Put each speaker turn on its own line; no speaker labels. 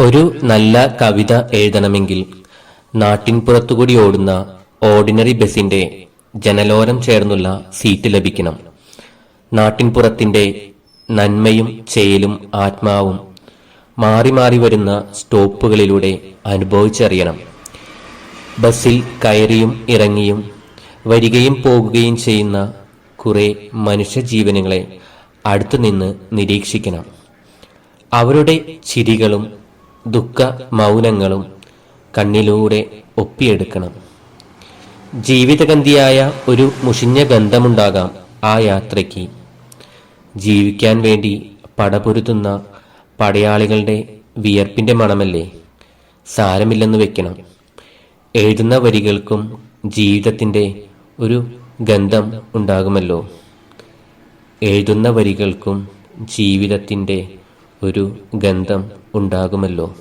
ഒരു നല്ല കവിത എഴുതണമെങ്കിൽ നാട്ടിൻപുറത്തുകൂടി ഓടുന്ന ഓർഡിനറി ബസിന്റെ ജനലോരം ചേർന്നുള്ള സീറ്റ് ലഭിക്കണം. നാട്ടിൻപുറത്തിന്റെ നന്മയും ചേലും ആത്മാവും മാറി മാറി വരുന്ന സ്റ്റോപ്പുകളിലൂടെ അനുഭവിച്ചറിയണം. ബസ്സിൽ കയറിയും ഇറങ്ങിയും വരികയും പോകുകയും ചെയ്യുന്ന കുറെ മനുഷ്യജീവനങ്ങളെ അടുത്തുനിന്ന് നിരീക്ഷിക്കണം. അവരുടെ ചിരികളും ദുഃഖ മൗനങ്ങളും കണ്ണിലൂടെ ഒപ്പിയെടുക്കണം. ജീവിതഗന്ധിയായ ഒരു മുഷിഞ്ഞ ഗന്ധമുണ്ടാകാം ആ യാത്രയ്ക്ക്. ജീവിക്കാൻ വേണ്ടി പടപൊരുത്തുന്ന പടയാളികളുടെ വിയർപ്പിന്റെ മണമല്ലേ? സാരമില്ലെന്ന് വെക്കണം. എഴുതുന്ന വരികൾക്കും ജീവിതത്തിന്റെ ഒരു ഗന്ധം ഉണ്ടാകുമല്ലോ. എഴുതുന്ന വരികൾക്കും ജീവിതത്തിന്റെ ഒരു ഗന്ധം ഉണ്ടാകുമല്ലോ.